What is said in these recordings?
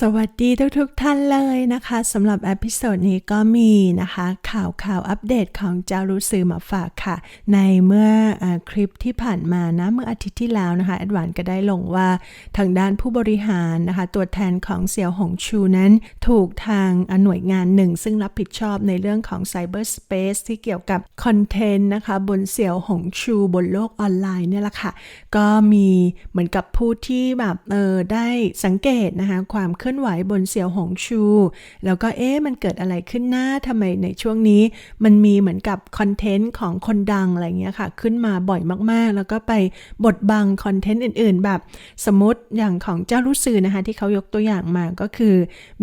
สวัสดีทุกๆทท่านเลยนะคะสำหรับเอพิโซดนี้ก็มีนะคะ ข่าวข่าวอัปเดตของเจ้ารู้สื่อมาฝากค่ะ ในเมื่ออคลิปที่ผ่านมานะ เมื่ออาทิตย์ที่แล้วนะคะแอดวานก็ได้ลงว่าทางด้านผู้บริหารนะคะ ตัวแทนของเสี่ยวหงชูนั้น ถูกทางหน่วยงานหนึ่ง ซึ่งรับผิดชอบในเรื่องของ Cyberspace ที่เกี่ยวกับคอนเทนต์นะคะ บนเสี่ยวหงชูบนโลกออนไลน์เนี่ยแหละค่ะ ก็มีเหมือนกับผู้ที่แบบเออได้สังเกตนะคะความเคลื่อนไหวบนเสี่ยวหงชู แล้วก็เอ๊ะมันเกิดอะไรขึ้นหน้าทำไมในช่วงนี้ มันมีเหมือนกับคอนเทนต์ของคนดังอะไรเงี้ยค่ะ ขึ้นมาบ่อยมากๆ แล้วก็ไปบดบังคอนเทนต์อื่นๆ แบบสมมติอย่างของเจ้ารู้สื่อนะคะ ที่เขายกตัวอย่างมาก็คือ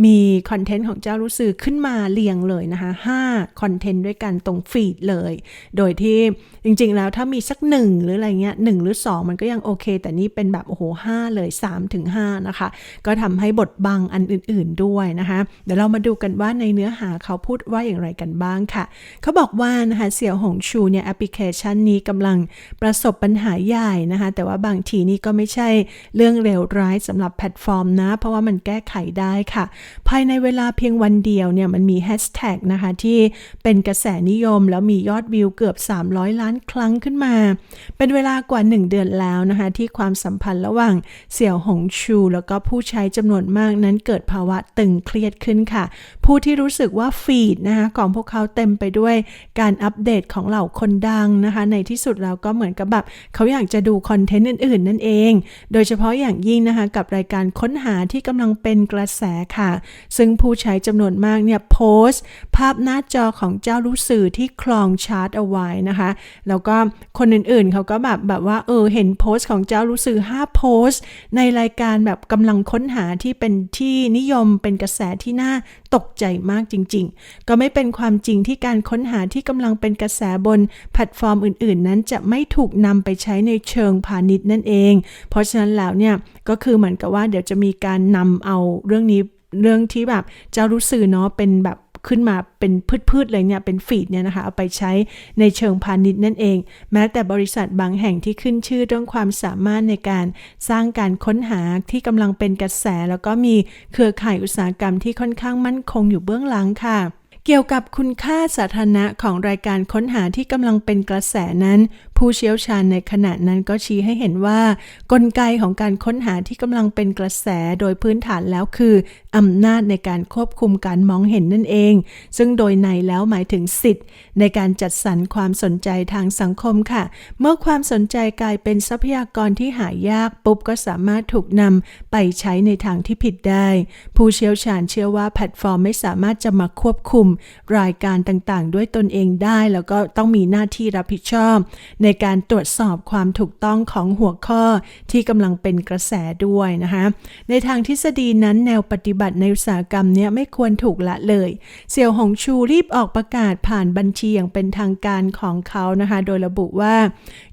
มีคอนเทนต์ของเจ้ารู้สื่อขึ้นมาเรียงเลยนะคะ5คอนเทนต์ด้วยกันตรงฟีดเลย โดยที่จริงๆแล้วถ้ามีสักหนึ่งหรืออะไรเงี้ยหนึ่งหรือ 2 มันก็ยังโอเค แต่นี่เป็นแบบโอ้โหห้าเลย3ถึง5นะคะ ก็ทำให้บทบังอันอื่น ๆด้วยนะคะเดี๋ยวเรามาดูกันว่าในเนื้อหาเขาพูดว่าอย่างไรกันบ้างค่ะ เขาบอกว่านะคะเสี่ยวหงชูเนี่ยแอปพลิเคชันนี้กำลังประสบปัญหาใหญ่นะคะ แต่ว่าบางทีนี่ก็ไม่ใช่เรื่องเลวร้ายสำหรับแพลตฟอร์มนะ เพราะว่ามันแก้ไขได้ค่ะ ภายในเวลาเพียงวันเดียวเนี่ยมันมีแฮชแท็กนะคะที่เป็นกระแสนิยมแล้วมียอดวิวเกือบ 300 ล้านครั้งขึ้นมา เป็นเวลากว่า 1 เดือนแล้วนะคะที่ความสัมพันธ์ระหว่างเสี่ยวหงชู แล้วก็ผู้ใช้จำนวนมากนั้นเกิดภาวะตึงเครียดขึ้นค่ะ ผู้ที่รู้สึกว่าฟีดนะคะของพวกเขาเต็มไปด้วยการอัปเดตของเหล่าคนดังนะคะ ในที่สุดเราก็เหมือนกับแบบเขาอยากจะดูคอนเทนต์อื่นๆ นั่นเอง โดยเฉพาะอย่างยิ่งนะคะกับรายการค้นหาที่กำลังเป็นกระแสค่ะ ซึ่งผู้ใช้จำนวนมากเนี่ยโพสต์ ภาพหน้าจอของเจ้ารู้สื่อที่คลองชาร์ตเอาไว้นะคะ แล้วก็คนอื่นๆ เขาก็แบบแบบว่าเออเห็นโพสต์ของเจ้ารู้สื่อ5โพสต์ ในรายการแบบกำลังค้นหาที่เป็นที่นิยมเป็นกระแสที่น่าตกใจมากจริง ๆ ก็ไม่เป็นความจริงที่การค้นหาที่กำลังเป็นกระแสบนแพลตฟอร์มอื่น ๆ นั้นจะไม่ถูกนำไปใช้ในเชิงพาณิชย์นั่นเอง เพราะฉะนั้นแล้วเนี่ยก็คือเหมือนกับว่าเดี๋ยวจะมีการนำเอาเรื่องนี้เรื่องที่แบบเจ้ารู้สื่อเนาะเป็นแบบ ขึ้นมาเป็นพืชๆเลยเนี่ยเป็นฟีดเนี่ยนะคะเอาไปใช้ในเชิงพาณิชย์นั่นเอง แม้แต่บริษัทบางแห่งที่ขึ้นชื่อเรื่องความสามารถในการสร้างการค้นหาที่กำลังเป็นกระแส แล้วก็มีเครือข่ายอุตสาหกรรมที่ค่อนข้างมั่นคงอยู่เบื้องหลังค่ะเกี่ยวกับคุณค่าสาธารณะของรายการค้นหาที่กำลังเป็นกระแสนั้นผู้เชี่ยวชาญในขณะนั้นก็ชี้ให้เห็นว่า กลไกของการค้นหาที่กำลังเป็นกระแสโดยพื้นฐานแล้วคืออำนาจในการควบคุมการมองเห็นนั่นเอง ซึ่งโดยในแล้วหมายถึงสิทธิ์ ในการจัดสรรความสนใจทางสังคมค่ะ เมื่อความสนใจกลายเป็นทรัพยากรที่หายากปุ๊บก็สามารถถูกนำไปใช้ในทางที่ผิดได้ ผู้เชี่ยวชาญเชื่อว่าแพลตฟอร์มไม่สามารถจะมาควบคุม รายการต่างๆ ด้วยตนเองได้ แล้วก็ต้องมีหน้าที่รับผิดชอบในการตรวจสอบความถูกต้องของหัวข้อที่กำลังเป็นกระแสด้วยนะคะในทางทฤษฎีนั้นแนวปฏิบัติในอุตสาหกรรมเนี้ยไม่ควรถูกละเลย เสี่ยวหงชูรีบออกประกาศผ่านบัญชีอย่างเป็นทางการของเขานะคะ โดยระบุว่า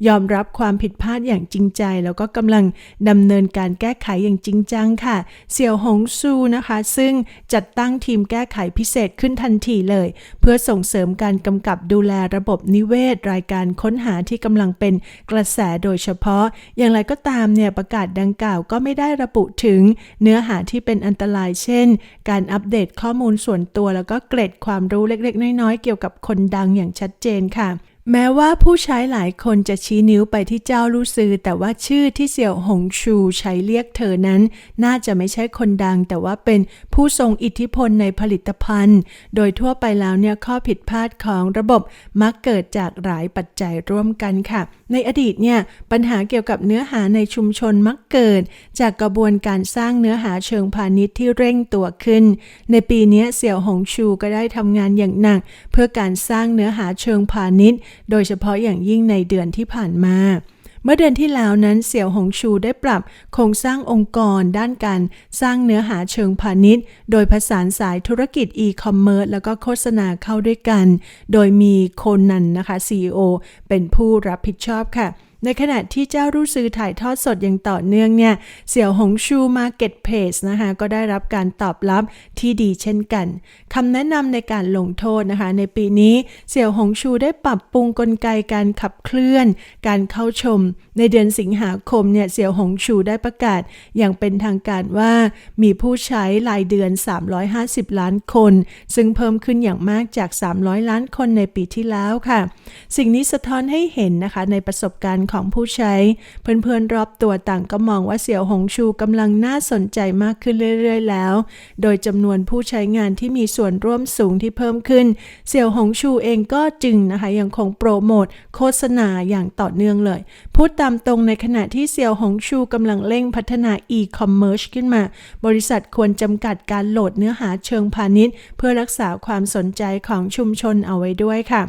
ยอมรับความผิดพลาดอย่างจริงใจ แล้วก็กำลังดำเนินการแก้ไขอย่างจริงจังค่ะ เสี่ยวหงซูนะคะ ซึ่งจัดตั้งทีมแก้ไขพิเศษขึ้นทันทีเลย เพื่อส่งเสริมการกำกับดูแลระบบนิเวศรายการค้นหาที่กำลังเป็นกระแสโดยเฉพาะ อย่างไรก็ตามเนี่ยประกาศดังกล่าวก็ไม่ได้ระบุถึง เนื้อหาที่เป็นอันตรายเช่น การอัปเดตข้อมูลส่วนตัว แล้วก็เกร็ดความรู้เล็กๆ น้อยๆ เกี่ยวกับคนดังอย่างชัดเจนค่ะ แม้ว่าผู้ใช้หลายคนจะชี้นิ้วไปที่เจ้าลู่ซือ แต่ว่าชื่อที่เสี่ยวหงชูใช้เรียกเธอนั้น น่าจะไม่ใช่คนดัง แต่ว่าเป็นผู้ทรงอิทธิพลในผลิตภัณฑ์ โดยทั่วไปแล้วเนี่ยข้อผิดพลาดของระบบมักเกิดจากหลายปัจจัยร่วมกันค่ะ ในอดีตเนี่ยปัญหาเกี่ยวกับเนื้อหาในชุมชนมักเกิด จากกระบวนการสร้างเนื้อหาเชิงพาณิชย์ที่เร่งตัวขึ้น ในปีนี้เสี่ยวหงชูก็ได้ทำงานอย่างหนัก เพื่อการสร้างเนื้อหาเชิงพาณิชย์โดยเฉพาะอย่างยิ่งในเดือนที่ผ่านมา เมื่อเดือนที่แล้วนั้นเสี่ยวหงชูได้ปรับโครงสร้างองค์กรด้านการสร้างเนื้อหาเชิงพาณิชย์ โดยผสานสายธุรกิจอีคอมเมิร์ซแล้วก็โฆษณาเข้าด้วยกัน โดยมีโคนันนะคะ CEO เป็นผู้รับผิดชอบค่ะ ในขณะที่เจ้ารู้ซื้อถ่ายทอดสดอย่างต่อเนื่องเนี่ย เสี่ยวหงชูมาเก็ตเพจนะคะ ก็ได้รับการตอบรับที่ดีเช่นกันคำแนะนำในการลงโทษนะคะ ในปีนี้เสี่ยวหงชูได้ปรับปรุงกลไกการขับเคลื่อน การเข้าชม ในเดือนสิงหาคมเนี่ยเสี่ยวหงชูได้ประกาศ อย่างเป็นทางการว่ามีผู้ใช้รายเดือน 350 ล้านคน ซึ่งเพิ่มขึ้นอย่างมากจาก 300 ล้านคนในปีที่แล้วค่ะ สิ่งนี้สะท้อนให้เห็นนะคะในประสบการณ์ของผู้ใช้ เพื่อนๆรอบตัวต่างก็มองว่าเสี่ยวหงชูกำลังน่าสนใจมากขึ้นเรื่อยๆแล้ว โดยจำนวนผู้ใช้งานที่มีส่วนร่วมสูงที่เพิ่มขึ้น เสี่ยวหงชูเองก็จึงนะคะยังคงโปรโมทโฆษณาอย่างต่อเนื่องเลย พูดตามตรงในขณะที่เสี่ยวหงชูกำลังเร่งพัฒนา e-commerce ขึ้นมา บริษัทควรจำกัดการโหลดเนื้อหาเชิงพาณิชย์ เพื่อรักษาความสนใจของชุมชนเอาไว้ด้วยค่ะ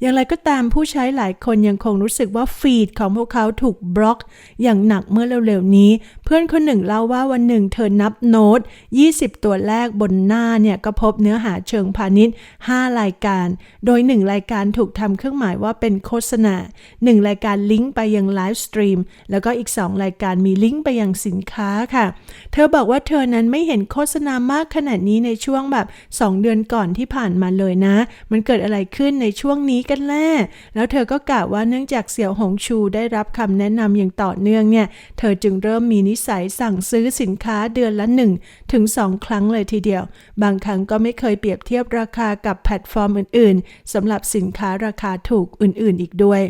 อย่างไรก็ตามผู้ใช้หลายคนยังคงรู้สึกว่าฟีดของพวกเขาถูกบล็อกอย่างหนักเมื่อเร็วๆนี้ เพื่อนคนหนึ่งเล่าว่าวันหนึ่งเธอนับโน้ต 20 ตัวแรกบนหน้าเนี่ยก็พบเนื้อหาเชิงพาณิชย์ 5 รายการ โดย 1 รายการถูกทำเครื่องหมายว่าเป็นโฆษณา 1 รายการลิงก์ไปยังไลฟ์สตรีม แล้วก็อีก 2 รายการมีลิงก์ไปยังสินค้าค่ะ เธอบอกว่าเธอนั้นไม่เห็นโฆษณามากขนาดนี้ในช่วงแบบ 2 เดือนก่อนที่ผ่านมาเลยนะ มันเกิดอะไรขึ้นในช่วงนี้กันแน่แล้วเธอก็กล่าวว่าเนื่องจากเสี่ยวหงชูได้รับคำแนะนำอย่างต่อเนื่องเนี่ย เธอจึงเริ่มมีนิสัยสั่งซื้อสินค้าเดือนละ 1 ถึง 2 ครั้งเลยทีเดียว บางครั้งก็ไม่เคยเปรียบเทียบราคากับแพลตฟอร์มอื่นๆสำหรับสินค้าราคาถูกอื่นๆ อีกด้วย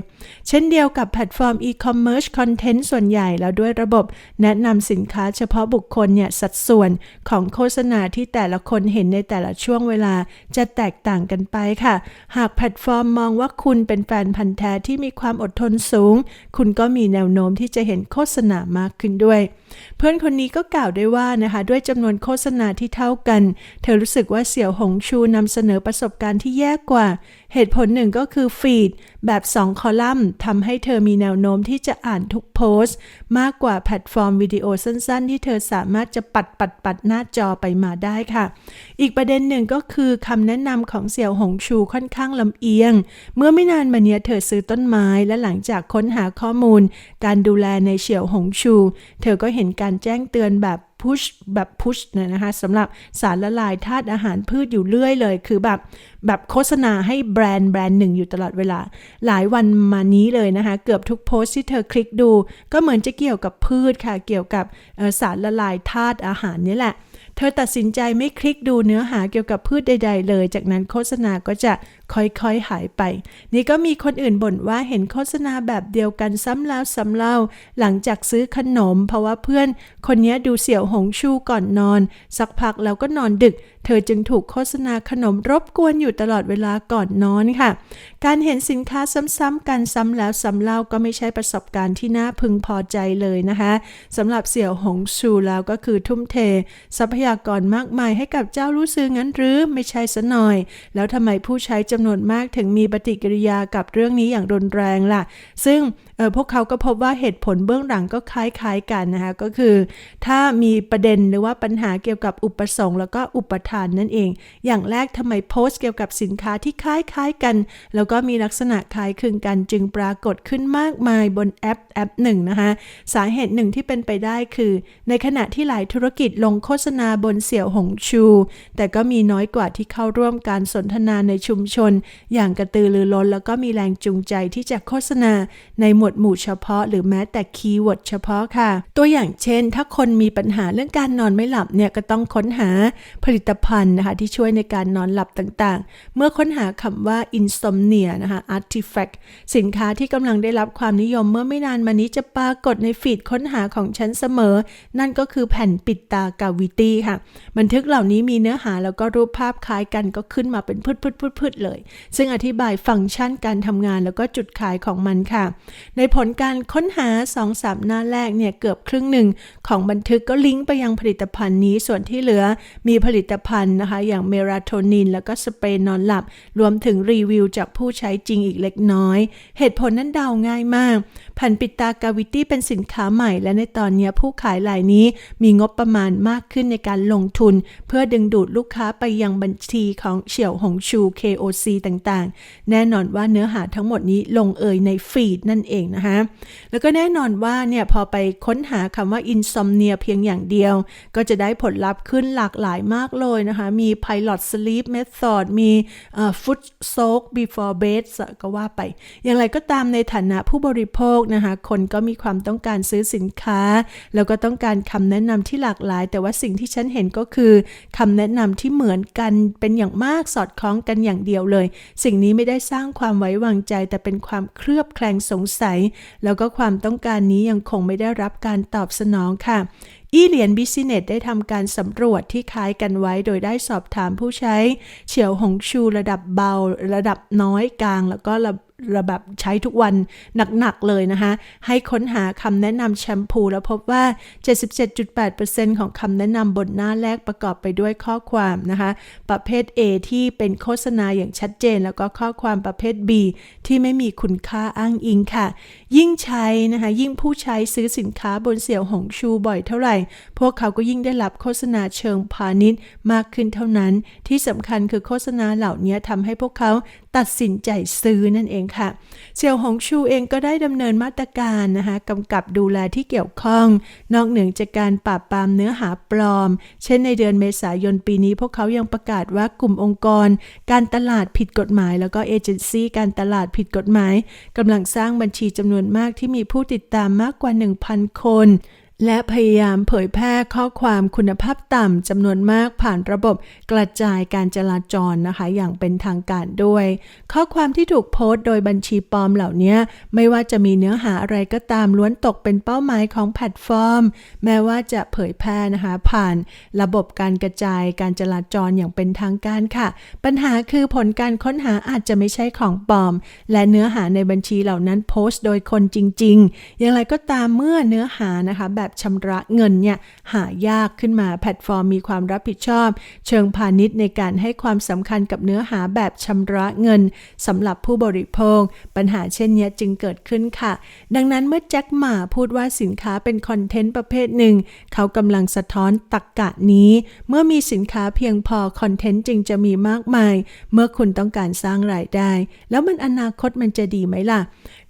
เช่นเดียวกับแพลตฟอร์มอีคอมเมิร์ซคอนเทนต์ส่วนใหญ่แล้วด้วยระบบ แนะนำสินค้าเฉพาะบุคคลเนี่ยสัดส่วนของโฆษณาที่แต่ละคนเห็นในแต่ละช่วงเวลาจะแตกต่างกันไปค่ะ หากแพลตฟอร์มมองว่าคุณเป็นแฟนพันธ์แท้ที่มีความอดทนสูง คุณก็มีแนวโน้มที่จะเห็นโฆษณามากขึ้นด้วย เพื่อนคนนี้ก็กล่าวได้ว่านะคะด้วยจำนวนโฆษณาที่เท่ากัน เธอรู้สึกว่าเสี่ยวหงชูนำเสนอประสบการณ์ที่แย่กว่าเหตุผลหนึ่งก็คือฟีดแบบ 2 คอลัมน์ทำให้เธอมีแนวโน้มที่จะอ่านทุกโพสต์ มากกว่าแพลตฟอร์มวิดีโอสั้นๆ ที่เธอสามารถจะปัดปัดปัดหน้าจอไปมาได้ค่ะ อีกประเด็นหนึ่งก็คือคำแนะนำของเสี่ยวหงชูค่อนข้างลำเอียง เมื่อไม่นานมาเนี้ยเธอซื้อต้นไม้และหลังจากค้นหาข้อมูล การดูแลในเสี่ยวหงชู เธอก็เห็นการแจ้งเตือนแบบ พุชแบบพุชเนี่ยนะคะสำหรับสารละลายธาตุอาหารพืชอยู่เรื่อยเลย คือแบบแบบโฆษณาให้แบรนด์แบรนด์หนึ่งอยู่ตลอดเวลา หลายวันมานี้เลยนะคะ เกือบทุกโพสต์ที่เธอคลิกดู ก็เหมือนจะเกี่ยวกับพืชค่ะ เกี่ยวกับสารละลายธาตุอาหารนี่แหละ เธอตัดสินใจไม่คลิกดูเนื้อหาเกี่ยวกับพืชใด ๆ เลย จากนั้นโฆษณาก็จะ ค่อยๆหายไป นี่ก็มีคนอื่นบ่นว่าเห็นโฆษณาแบบเดียวกันซ้ำแล้วซ้ำเล่า หลังจากซื้อขนม เพราะว่าเพื่อนคนนี้ดูเสี่ยวหงชูก่อนนอน สักพักแล้วก็นอนดึก เธอจึงถูกโฆษณาขนมรบกวนอยู่ตลอดเวลาก่อนนอนค่ะ การเห็นสินค้าซ้ำๆกันซ้ำแล้วซ้ำเล่าก็ไม่ใช่ประสบการณ์ที่น่าพึงพอใจเลยนะคะสำหรับเสี่ยวหงชูแล้วก็คือทุ่มเท ทรัพยากรมากมายให้กับเจ้ารู้ซื้องั้นหรือไม่ใช่ซะหน่อย แล้วทำไมผู้ใช้จำนวนมากถึงมีปฏิกิริยากับเรื่องนี้อย่างรุนแรงล่ะ ซึ่ง พวกเขาก็พบว่าเหตุผลเบื้องหลังก็คล้ายๆกันนะคะก็คือ ถ้ามีประเด็นหรือว่าปัญหาเกี่ยวกับอุปสงค์แล้วก็อุปทานนั่นเอง อย่างแรกทำไมโพสต์เกี่ยวกับสินค้าที่คล้ายๆกัน แล้วก็มีลักษณะคล้ายคลึงกันจึงปรากฏขึ้นมากมายบนแอปแอปหนึ่งนะคะสาเหตุหนึ่งที่เป็นไปได้คือ ในขณะที่หลายธุรกิจลงโฆษณาบนเสี่ยวหงชู แต่ก็มีน้อยกว่าที่เข้าร่วมการสนทนาในชุมชน อย่างกระตือรือร้นแล้วก็มีแรงจูงใจที่จะโฆษณาในหมวดหมู่เฉพาะ หรือแม้แต่คีย์เวิร์ดเฉพาะค่ะ ตัวอย่างเช่น ถ้าคนมีปัญหาเรื่องการนอนไม่หลับเนี่ยก็ต้องค้นหาผลิตภัณฑ์นะคะที่ช่วยในการนอนหลับต่างๆ เมื่อค้นหาคำว่า insomnia นะคะ artifact สินค้าที่กำลังได้รับความนิยมเมื่อไม่นานมานี้จะปรากฏในฟีดค้นหาของฉันเสมอ นั่นก็คือแผ่นปิดตากาวิตี้ค่ะ บันทึกเหล่านี้มีเนื้อหาแล้วก็รูปภาพคล้ายกันก็ขึ้นมาเป็นพืดๆๆเลย ซึ่งอธิบายฟังก์ชันการทำงานแล้วก็จุดขายของมันค่ะในผลการค้นหา2-3หน้าแรกเนี่ยเกือบครึ่งหนึ่งของบันทึกก็ลิงก์ไปยังผลิตภัณฑ์นี้ ส่วนที่เหลือมีผลิตภัณฑ์นะคะ อย่างเมลาโทนิน แล้วก็สเปรย์นอนหลับ รวมถึงรีวิวจากผู้ใช้จริงอีกเล็กน้อย เหตุผลนั้นเดาง่ายมากแผ่นปิดตากาวิตี้เป็นสินค้าใหม่ และในตอนนี้ผู้ขายรายนี้มีงบประมาณมากขึ้นในการลงทุน เพื่อดึงดูดลูกค้าไปยังบัญชีของเฉียวหงชู KOC ต่างๆ แน่นอนว่าเนื้อหาทั้งหมดนี้ลงเอยในฟีดนั่นเองนะคะ แล้วก็แน่นอนว่าเนี่ยพอไปค้นหาคำว่า insomnia เพียงอย่างเดียว ก็จะได้ผลลัพธ์ขึ้นหลากหลายมากเลยนะคะ มี pilot sleep method มีเอ่อ food soak before bed ก็ว่าไป อย่างไรก็ตามในฐานะผู้บริโภคนะคะ คนก็มีความต้องการซื้อสินค้า แล้วก็ต้องการคำแนะนำที่หลากหลาย แต่ว่าสิ่งที่ฉันเห็นก็คือคำแนะนำที่เหมือนกันเป็นอย่างมากสอดคล้องกันอย่างเดียวเลย สิ่งนี้ไม่ได้สร้างความไว้วางใจ แต่เป็นความเคลือบแคลงสงสัยแล้วก็ความต้องการนี้ยังคงไม่ได้รับการตอบสนองค่ะ อีเหลียนบิสเนสได้ทำการสำรวจที่คล้ายกันไว้โดยได้สอบถามผู้ใช้เฉียวหงชูระดับเบา ระดับน้อยกลาง แล้วก็ระ ระแบบใช้ทุกวันหนักๆเลยนะคะ ให้ค้นหาคำแนะนำแชมพูแล้วพบว่า 77.8%ของคำแนะนำบนหน้าแรกประกอบไปด้วยข้อความนะคะ ประเภท A ที่เป็นโฆษณาอย่างชัดเจน แล้วก็ข้อความประเภท B ที่ไม่มีคุณค่าอ้างอิงค่ะ ยิ่งใช้นะคะ ยิ่งผู้ใช้ซื้อสินค้าบนเสี่ยวหงชูบ่อยเท่าไหร่ พวกเขาก็ยิ่งได้รับโฆษณาเชิงพาณิชย์มากขึ้นเท่านั้น ที่สำคัญคือโฆษณาเหล่านี้ทำให้พวกเขาตัดสินใจซื้อนั่นเองค่ะเสี่ยวหงชูเองก็ได้ดำเนินมาตรการนะคะกำกับดูแลที่เกี่ยวข้อง นอกเหนือจากการปราบปรามเนื้อหาปลอม เช่นในเดือนเมษายนปีนี้ พวกเขายังประกาศว่ากลุ่มองค์กร การตลาดผิดกฎหมาย แล้วก็เอเจนซี่การตลาดผิดกฎหมายกำลังสร้างบัญชีจำนวนมากที่มีผู้ติดตามมากกว่า 1,000 คน และพยายามเผยแพร่ข้อความคุณภาพต่ำจำนวนมากผ่านระบบกระจายการจราจรนะคะ อย่างเป็นทางการด้วย ข้อความที่ถูกโพสต์โดยบัญชีปลอมเหล่านี้ ไม่ว่าจะมีเนื้อหาอะไรก็ตามล้วนตกเป็นเป้าหมายของแพลตฟอร์ม แม้ว่าจะเผยแพร่นะคะ ผ่านระบบการกระจายการจราจรอย่างเป็นทางการค่ะ ปัญหาคือผลการค้นหาอาจจะไม่ใช่ของปลอม และเนื้อหาในบัญชีเหล่านั้นโพสต์ โดยคนจริง ๆ อย่างไรก็ตามเมื่อเนื้อหานะคะแบบชำระเงินเนี่ยหายากขึ้นมาแพลตฟอร์มมีความรับผิดชอบ เชิงพาณิชย์ในการให้ความสำคัญกับเนื้อหาแบบชำระเงินสำหรับผู้บริโภค ปัญหาเช่นนี้จึงเกิดขึ้นค่ะ ดังนั้นเมื่อแจ็คหมาพูดว่าสินค้าเป็นคอนเทนต์ประเภทหนึ่ง เขากำลังสะท้อนตักกะนี้ เมื่อมีสินค้าเพียงพอคอนเทนต์จึงจะมีมากมาย เมื่อคุณต้องการสร้างรายได้ แล้วมันอนาคตมันจะดีไหมล่ะ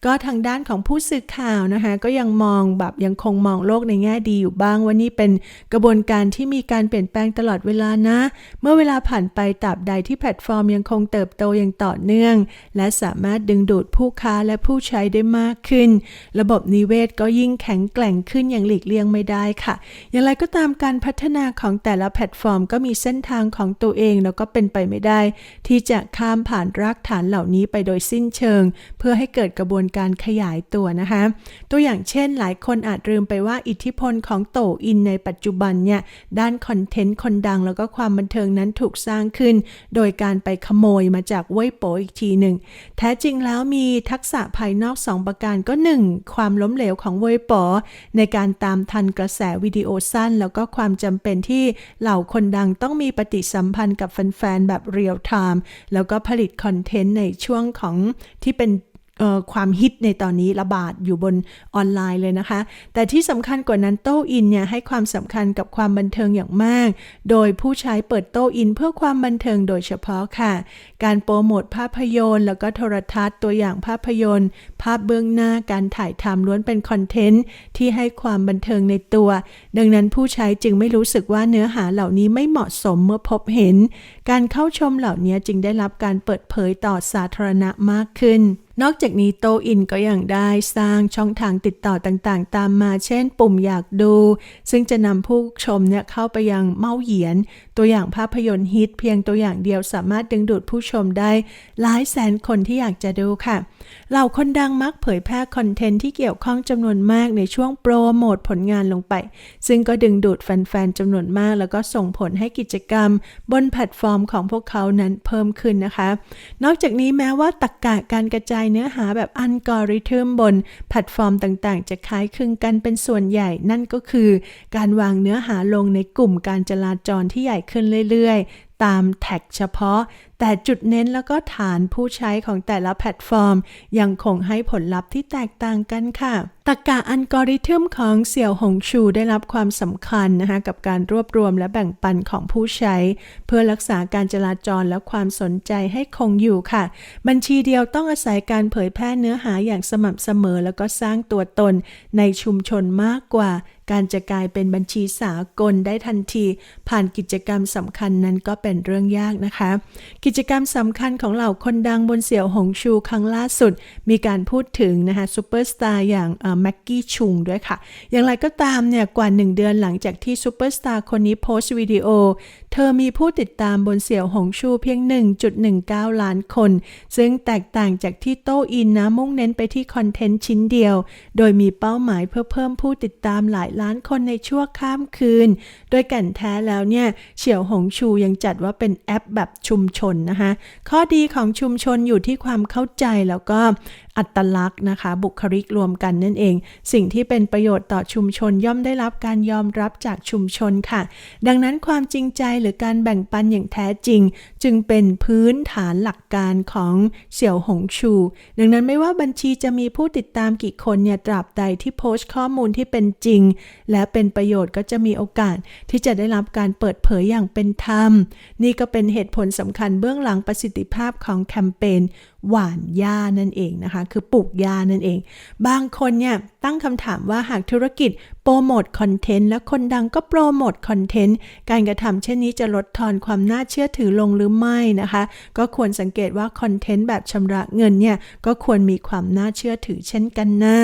ก็ทางด้านของผู้สื่อข่าวนะคะ ก็ยังมองแบบยังคงมองโลกในแง่ดีอยู่บ้างว่านี่เป็นกระบวนการที่มีการเปลี่ยนแปลงตลอดเวลานะ เมื่อเวลาผ่านไปตราบใดที่แพลตฟอร์มยังคงเติบโตอย่างต่อเนื่อง และสามารถดึงดูดผู้ค้าและผู้ใช้ได้มากขึ้น ระบบนิเวศก็ยิ่งแข็งแกร่งขึ้นอย่างหลีกเลี่ยงไม่ได้ค่ะ อย่างไรก็ตามการพัฒนาของแต่ละแพลตฟอร์ม ก็มีเส้นทางของตัวเองแล้วก็เป็นไปไม่ได้ ที่จะข้ามผ่านรากฐานเหล่านี้ไปโดยสิ้นเชิง เพื่อให้เกิดกระบวนการขยายตัวนะคะ ตัวอย่างเช่นหลายคนอาจลืมไปว่าอิทธิพลของโตอินในปัจจุบันเนี่ยด้านคอนเทนต์คนดังแล้วก็ความบันเทิงนั้นถูกสร้างขึ้น โดยการไปขโมยมาจากเว่ยโปอีกทีหนึ่งแท้จริงแล้วมีทักษะภายนอก 2 ประการก็ 1. ความล้มเหลวของเว่ยโปในการตามทันกระแสวิดีโอสั้น แล้วก็ความจำเป็นที่เหล่าคนดังต้องมีปฏิสัมพันธ์กับแฟนๆแบบเรียลไทม์แล้วก็ผลิตคอนเทนต์ในช่วงของที่เป็น ความฮิตในตอนนี้ระบาดอยู่บนออนไลน์เลยนะคะ แต่ที่สำคัญกว่านั้นโต้อินเนี่ยให้ความสำคัญกับความบันเทิงอย่างมาก โดยผู้ใช้เปิดโต้อินเพื่อความบันเทิงโดยเฉพาะค่ะ การโปรโมทภาพยนตร์ แล้วก็โทรทัศน์ตัวอย่างภาพยนตร์ ภาพเบื้องหน้าการถ่ายทำล้วนเป็นคอนเทนต์ที่ให้ความบันเทิงในตัว ดังนั้นผู้ใช้จึงไม่รู้สึกว่าเนื้อหาเหล่านี้ไม่เหมาะสมเมื่อพบเห็น การเข้าชมเหล่านี้จึงได้รับการเปิดเผยต่อสาธารณะมากขึ้น นอกจากนี้โตอินก็ยังได้สร้างช่องทางติดต่อต่างๆ ตามมาเช่นปุ่มอยากดู ซึ่งจะนำผู้ชมเนี่ยเข้าไปยังเมาเหยียน ตัวอย่างภาพยนตร์ฮิตเพียงตัวอย่างเดียวสามารถดึงดูดผู้ชมได้หลายแสนคนที่อยากจะดูค่ะ เหล่าคนดังมักเผยแพร่คอนเทนต์ที่เกี่ยวข้องจำนวนมากในช่วงโปรโมทผลงานลงไป ซึ่งก็ดึงดูดแฟนๆจำนวนมาก แล้วก็ส่งผลให้กิจกรรม บนแพลตฟอร์มของพวกเขานั้นเพิ่มขึ้นนะคะ นอกจากนี้แม้ว่าตรกกะการกระจายเนื้อหาแบบอัลกอริทึมบนแพลตฟอร์มต่างๆ จะคล้ายคลึงกันเป็นส่วนใหญ่นั่นก็คือ การวางเนื้อหาลงในกลุ่มการจราจรที่ใหญ่ขึ้นเรื่อยๆ ตามแท็กเฉพาะ แต่จุดเน้นแล้วก็ฐานผู้ใช้ของแต่ละแพลตฟอร์ม ยังคงให้ผลลัพธ์ที่แตกต่างกันค่ะตรรกะอัลกอริทึมของเสี่ยวหงชูได้รับความสำคัญนะคะกับการรวบรวมและแบ่งปันของผู้ใช้ เพื่อรักษาการจราจรและความสนใจให้คงอยู่ค่ะ บัญชีเดียวต้องอาศัยการเผยแพร่เนื้อหาอย่างสม่ำเสมอ แล้วก็สร้างตัวตนในชุมชนมากกว่า การจะกลายเป็นบัญชีสากลได้ทันที ผ่านกิจกรรมสำคัญนั้นก็เป็นเรื่องยากนะคะ กิจกรรมสำคัญของเหล่าคนดังบนเสี่ยวหงชูครั้งล่าสุด มีการพูดถึงนะคะซูเปอร์สตาร์อย่างแม็กกี้ชุงด้วยค่ะ อย่างไรก็ตามเนี่ยกว่า 1 เดือนหลังจากที่ซูเปอร์สตาร์คนนี้โพสต์วิดีโอ เธอมีผู้ติดตามบนเสี่ยวหงชูเพียง 1.19 ล้านคน ซึ่งแตกต่างจากที่โตอินนะมุ่งเน้นไปที่คอนเทนต์ชิ้นเดียว โดยมีเป้าหมายเพื่อเพิ่มผู้ติดตามหลายล้านคนในชั่วข้ามคืน โดยแก่นแท้แล้วเนี่ยเสี่ยวหงชูยังจัดว่าเป็นแอปแบบชุมชนนะคะข้อดีของชุมชนอยู่ที่ความเข้าใจแล้วก็อัตลักษณ์นะคะ บุคลิกรวมกันนั่นเอง สิ่งที่เป็นประโยชน์ต่อชุมชนย่อมได้รับการยอมรับจากชุมชนค่ะ ดังนั้นความจริงใจหรือการแบ่งปันอย่างแท้จริง จึงเป็นพื้นฐานหลักการของเสี่ยวหงชู ดังนั้นไม่ว่าบัญชีจะมีผู้ติดตามกี่คนเนี่ยตราบใดที่โพสต์ข้อมูลที่เป็นจริงและเป็นประโยชน์ก็จะมีโอกาสที่จะได้รับการเปิดเผยอย่างเป็นธรรม นี่ก็เป็นเหตุผลสำคัญเบื้องหลังประสิทธิภาพของแคมเปญหว่านหญ้านั่นเองนะคะ คือปลูกหญ้านั่นเอง บางคนเนี่ยตั้งคำถามว่าหากธุรกิจโปรโมทคอนเทนต์และคนดังก็โปรโมทคอนเทนต์ การกระทำเช่นนี้จะลดทอนความน่าเชื่อถือลงหรือไม่นะคะ ก็ควรสังเกตว่าคอนเทนต์แบบชำระเงินเนี่ยก็ควรมีความน่าเชื่อถือเช่นกันนะ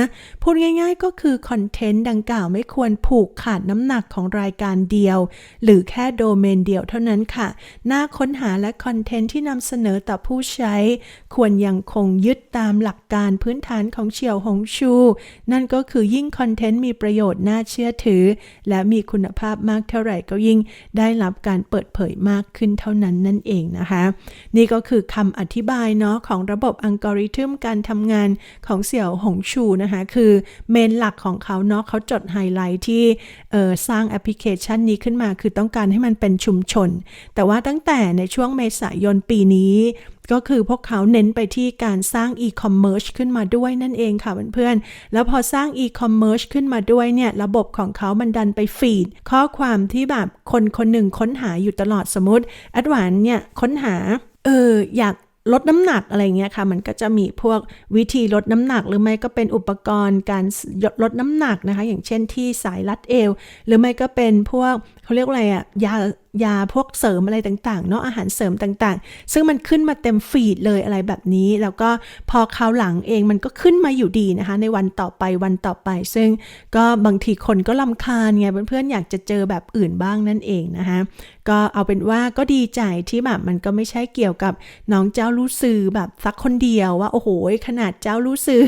พูดง่าย ๆ ก็คือคอนเทนต์ดังกล่าวไม่ควรผูกขาดน้ำหนักของรายการเดียว หรือแค่โดเมนเดียวเท่านั้นค่ะ หน้าค้นหาและคอนเทนต์ที่นำเสนอต่อผู้ใช้ควรยังคงยึดตามหลักการพื้นฐานของเฉียวหงชู นั่นก็คือยิ่งคอนเทนต์มีประโยชน์น่าเชื่อถือ และมีคุณภาพมากเท่าไหร่ก็ยิ่งได้รับการเปิดเผยมากขึ้นเท่านั้นนั่นเองนะคะ นี่ก็คือคำอธิบายเนาะของระบบอัลกอริทึมการทำงานของเสี่ยวหงชูนะคะ คือเมนหลักของเขาเนาะเขาจดไฮไลท์ที่สร้างแอปพลิเคชันนี้ขึ้นมา คือต้องการให้มันเป็นชุมชน แต่ว่าตั้งแต่ในช่วงเมษายนปีนี้ ก็คือพวกเขาเน้นไปที่การสร้างอีคอมเมิร์ซขึ้นมาด้วยนั่นเองค่ะเพื่อนๆ แล้วพอสร้างอีคอมเมิร์ซขึ้นมาด้วยเนี่ย ระบบของเขามันดันไปฟีด ข้อความที่แบบคนคนหนึ่งค้นหาอยู่ตลอดสมมติแอดวานเนี่ยค้นหา เอออยากลดน้ำหนักอะไรเงี้ยค่ะ มันก็จะมีพวกวิธีลดน้ำหนัก หรือไม่ก็เป็นอุปกรณ์การลดน้ำหนักนะคะ อย่างเช่นที่สายรัดเอว หรือไม่ก็เป็นพวกเขาเรียกอะไรอะยา ยาพวกเสริมอะไรต่างๆเนาะอาหารเสริมต่างๆ ซึ่งมันขึ้นมาเต็มฟีดเลยอะไรแบบนี้ แล้วก็พอคราวหลังเองมันก็ขึ้นมาอยู่ดีนะคะ ในวันต่อไปวันต่อไป ซึ่งก็บางทีคนก็ลำคาญไงเพื่อนๆอยากจะเจอแบบอื่นบ้างนั่นเองนะคะก็เอาเป็นว่าก็ดีใจที่แบบมันก็ไม่ใช่เกี่ยวกับน้องเจ้ารู้สื่อแบบสักคนเดียวว่าโอ้โหขนาดเจ้ารู้สื่อ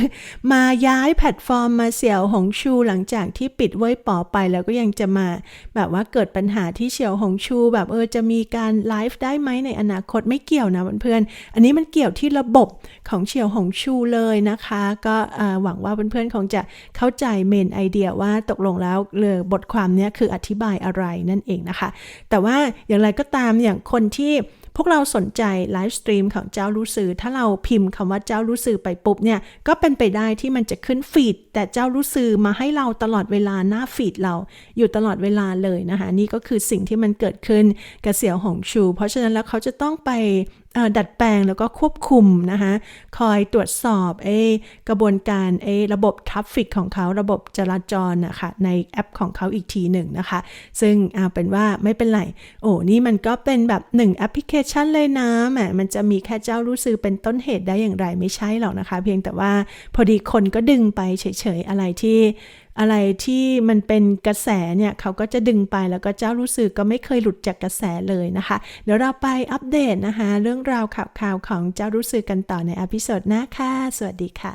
มาย้ายแพลตฟอร์มมาเสี่ยวหงชูหลังจากที่ปิดไว้ปอไปแล้วก็ยังจะมาแบบว่าเกิดปัญหาที่เสี่ยวหงชูแบบเออจะมีการไลฟ์ได้ไหมในอนาคตไม่เกี่ยวนะเพื่อนๆอันนี้มันเกี่ยวที่ระบบของเฉียวหงชูเลยนะคะ ก็หวังว่าเพื่อนๆคงจะเข้าใจเมนไอเดียว่าตกลงแล้วเลอบทความนี้คืออธิบายอะไรนั่นเองนะคะ แต่ว่าอย่างไรก็ตามอย่างคนที่ พวกเราสนใจไลฟ์สตรีมของเจ้ารู้สื่อถ้าเราพิมพ์คำว่าเจ้ารู้สื่อไปปุ๊บเนี่ย ก็เป็นไปได้ที่มันจะขึ้นฟีด แต่เจ้ารู้สื่อมาให้เราตลอดเวลาหน้าฟีดเราอยู่ตลอดเวลาเลยนะคะ นี่ก็คือสิ่งที่มันเกิดขึ้นกับเสี่ยวหงชู เพราะฉะนั้นแล้วเขาจะต้องไป ดัดแปลงแล้วก็ควบคุมนะคะคอยตรวจสอบเอกระบวนการเอระบบทัฟฟิกของเขาระบบจราจรนะคะในแอปของเขาอีกทีหนึ่งนะคะ ซึ่งเอาเป็นว่าไม่เป็นไร โอ้นี่มันก็เป็นแบบหนึ่งแอปพลิเคชันเลยนะแหมมันจะมีแค่เจ้ารู้สึกเป็นต้นเหตุได้อย่างไรไม่ใช่หรอกนะคะ เพียงแต่ว่าพอดีคนก็ดึงไปเฉยๆอะไรที่ อะไรที่มันเป็นกระแสเนี่ยเขาก็จะดึงไปแล้วก็เจ้ารู้สึกก็ไม่เคยหลุดจากกระแสเลยนะคะ เดี๋ยวเราไปอัปเดตนะคะ เรื่องราวข่าวๆของเจ้ารู้สึกกันต่อในอพิโซดหน้าค่ะ สวัสดีค่ะ